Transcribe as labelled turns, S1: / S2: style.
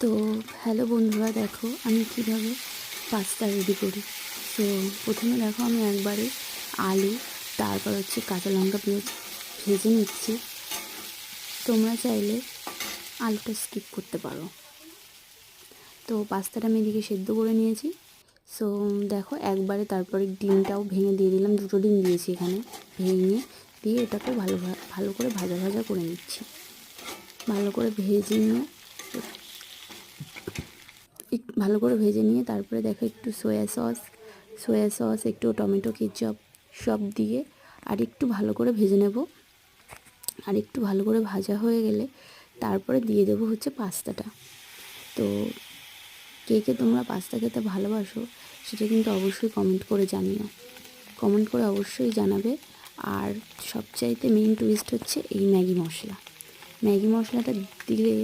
S1: তো হ্যালো বন্ধুরা, দেখো আমি কীভাবে পাস্তা রেডি করি। তো প্রথমে দেখো আমি একবারে আলু, তারপর হচ্ছে কাঁচা লঙ্কা, পেঁয়াজ ভেজে নিচ্ছি। তোমরা চাইলে আলুটা স্কিপ করতে পারো। তো পাস্তাটা আমি এদিকে সেদ্ধ করে নিয়েছি। সো দেখো একবারে তারপরে ডিমটাও ভেঙে দিয়ে দিলাম, দুটো ডিম দিয়েছি এখানে। ভেঙে দিয়ে এটাকে ভালো ভালো করে ভাজা ভাজা করে নিচ্ছি। ভালো করে ভেজে নিয়ে ভালো করে ভেজে নিয়ে তারপরে দেখো একটু সয়া সস সয়া সস একটু টমেটো কেচাপ সব দিয়ে আর একটু ভালো করে ভেজে নেব। আর একটু ভালো করে ভাজা হয়ে গেলে তারপরে দিয়ে দেবো হচ্ছে পাস্তাটা। তো কে কে তোমরা পাস্তা খেতে ভালোবাসো সেটা কিন্তু অবশ্যই কমেন্ট করে জানিও। কমেন্ট করে অবশ্যই জানাবে। আর সবচাইতে মেইন টুইস্ট হচ্ছে এই ম্যাগি মশলা। ম্যাগি মশলাটা দিলে